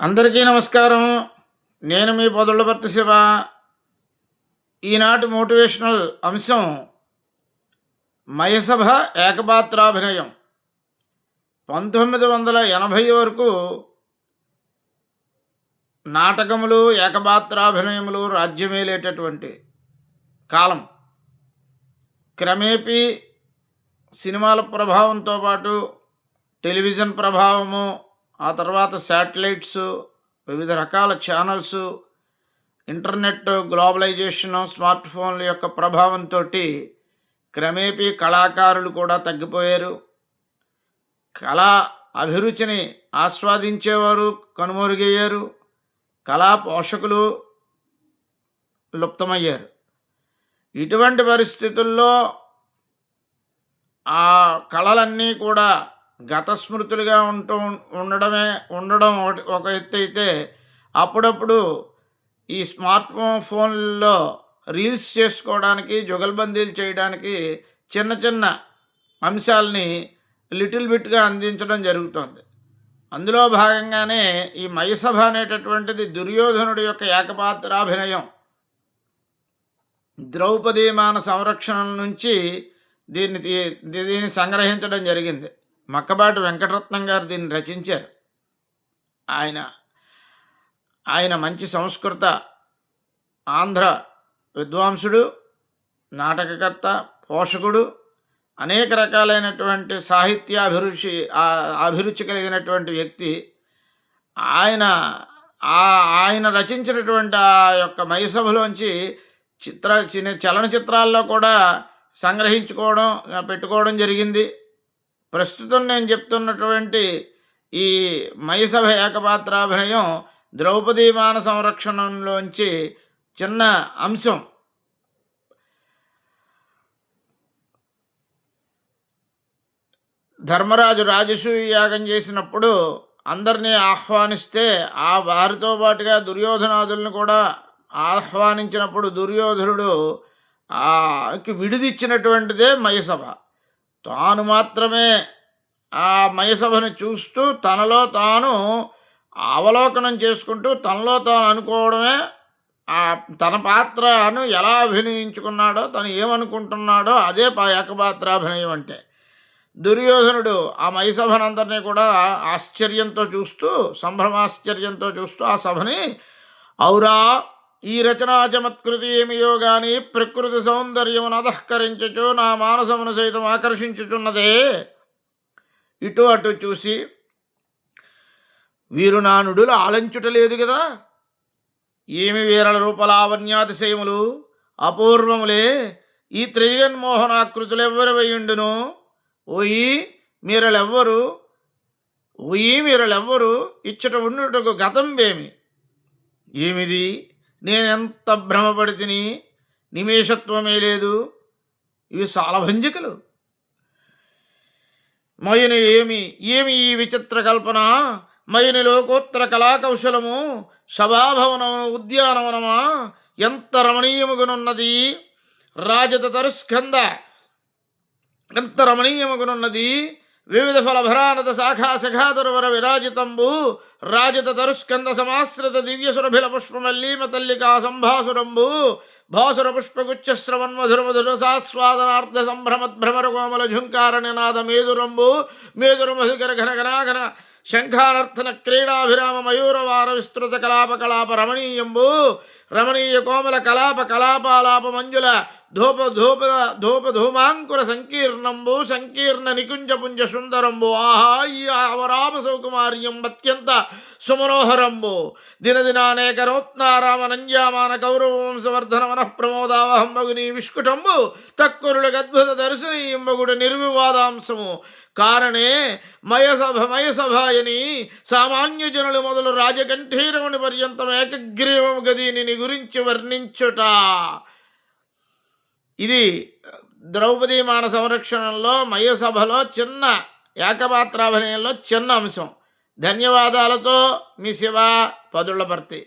అందరికీ నమస్కారం. నేను మీ పొదళ్ళభర్త శివ. ఈనాటి మోటివేషనల్ అంశం మయసభ ఏకపాత్రాభినయం. పంతొమ్మిది వందల ఎనభై వరకు నాటకములు ఏకపాత్రాభినయములు రాజ్యమేలేటటువంటి కాలం. క్రమేపీ సినిమాల ప్రభావంతో పాటు టెలివిజన్ ప్రభావము ఆ తర్వాత శాటిలైట్స్ వివిధ రకాల ఛానల్స్ ఇంటర్నెట్ గ్లోబలైజేషన్ స్మార్ట్ ఫోన్ల యొక్క ప్రభావంతో క్రమేపీ కళాకారులు కూడా తగ్గిపోయారు. కళా అభిరుచిని ఆస్వాదించేవారు కనుమరుగయ్యారు. కళా పోషకులు లుప్తమయ్యారు. ఇటువంటి పరిస్థితుల్లో ఆ కళలన్నీ కూడా గత స్మృతులుగా ఉంటూ ఉండడమే ఉండడం ఒకటి ఒక ఎత్తు అయితే అప్పుడప్పుడు ఈ స్మార్ట్ ఫోన్లలో రీల్స్ చేసుకోవడానికి జుగల్బందీలు చేయడానికి చిన్న చిన్న అంశాలని లిటిల్ బిట్గా అందించడం జరుగుతోంది. అందులో భాగంగానే ఈ మయసభ అనేటటువంటిది దుర్యోధనుడి యొక్క ఏకపాత్రాభినయం. ద్రౌపదీమాన సంరక్షణ నుంచి దీన్ని తీ- దీన్ని సంగ్రహించడం జరిగింది. మక్కబాటి వెంకటరత్నం గారు దీన్ని రచించారు. ఆయన ఆయన మంచి సంస్కృత ఆంధ్ర విద్వాంసుడు నాటకకర్త పోషకుడు అనేక రకాలైనటువంటి సాహిత్యాభిరుచి అభిరుచి కలిగినటువంటి వ్యక్తి. ఆయన ఆ- ఆయన రచించినటువంటి ఆ యొక్క మయసభలోంచి చిత్ర చిన్న చలనచిత్రాల్లో కూడా సంగ్రహించుకోవడం పెట్టుకోవడం జరిగింది. ప్రస్తుతం నేను చెప్తున్నటువంటి ఈ మయసభ ఏకపాత్రాభినయం ద్రౌపదీ మాన సంరక్షణలోంచి చిన్న అంశం. ధర్మరాజు రాజసూయ యాగం చేసినప్పుడు అందరినీ ఆహ్వానిస్తే ఆ వారితో పాటుగా దుర్యోధనాదులను కూడా ఆహ్వానించినప్పుడు దుర్యోధనుడు ఆకి విడిదిచ్చినటువంటిదే మయసభ తాను మాత్రమే ఆ మయసభను చూస్తూ తనలో తాను అవలోకనం చేసుకుంటూ తనలో తాను అనుకోవడమే ఆ తన పాత్రను ఎలా అభినయించుకున్నాడో తను ఏమనుకుంటున్నాడో అదే పా ఏకపాత్రాభినయం అంటే. దుర్యోధనుడు ఆ మయసభనందరినీ కూడా ఆశ్చర్యంతో చూస్తూ సంభ్రమాశ్చర్యంతో చూస్తూ ఆ సభని ఔరా ఈ రచనా చమత్కృతి ఏమియో గాని ప్రకృతి సౌందర్యమును అధఃకరించుచు నా మానసమును సైతం ఆకర్షించుచున్నదే. ఇటు అటు చూసి వీరు నా నుడులు ఆలంచుట లేదు కదా ఏమి వీరల రూపలావణ్యాతిశయములు అపూర్వములే ఈ త్రిజన్మోహనాకృతులు ఎవ్వరివయ్యుండును ఓయి మీరలెవ్వరు? ఓయి మీరలెవ్వరు? ఇచ్చట ఉండుటకు గతం వేమి ఏమిది? నేనెంత భ్రమపడి తిని నిమేషత్వమే లేదు. ఇవి సాలభంజికలు. మయుని ఏమి ఏమి ఈ విచిత్ర కల్పన? మయుని లోకోత్తర కళాకౌశలము సభాభవనము ఉద్యానవనమా? ఎంత రమణీయముగునున్నది? రాజత తరుస్కంద ఎంత రమణీయముగునున్నది? వివిధ ఫలభరానత శాఖా శఖాతురవర విరాజితంబు రాజత తరుస్కంద సమాశ్రిత దివ్య సురభిల పుష్పమల్లీమ తల్లికా సంభాసురంబు భాసుర పుష్పగుచ్చ శ్రవన్ మధుర మధుర సాస్వాదనార్థ సంభ్రమద్భ్రమర కోమల ఝుంకార నినాద మేదురంబు మేదుర మధుకర ఘన ఘనాఘన శంఖానర్థన క్రీడాభిరామ మయూరవార విస్తృత కలాప కలాప రమణీయంబు రమణీయ కోమల కలాప కలాపాలాప మంజుల ధూప ధూప ధూప ధూమాంకుర సంకీర్ణంబు సంకీర్ణ నికుంజపుంజ సుందరంబు ఆహా ఈ అవరామ సౌకుమార్యం అత్యంత సుమనోహరంబు. దినదినానేక రోత్నారామ నంజామాన కౌరవంశవర్ధన మనః ప్రమోదావహం మగుని విష్కుటంబు తక్కురుడు అద్భుత దర్శనీయంబగుడు నిర్వివాదాంశము. కారణే మయసభ మయసభాయని సామాన్య జనులు మొదలు రాజకంఠీరముని పర్యంతం ఏకగ్రీవము గదీని గురించి వర్ణించుట. ఇది ద్రౌపదీ మాన సంరక్షణలో మయసభలో చిన్న ఏకపాత్రాభినయంలో చిన్న అంశం. ధన్యవాదాలతో మీ శివ పదుళ్ళపర్తి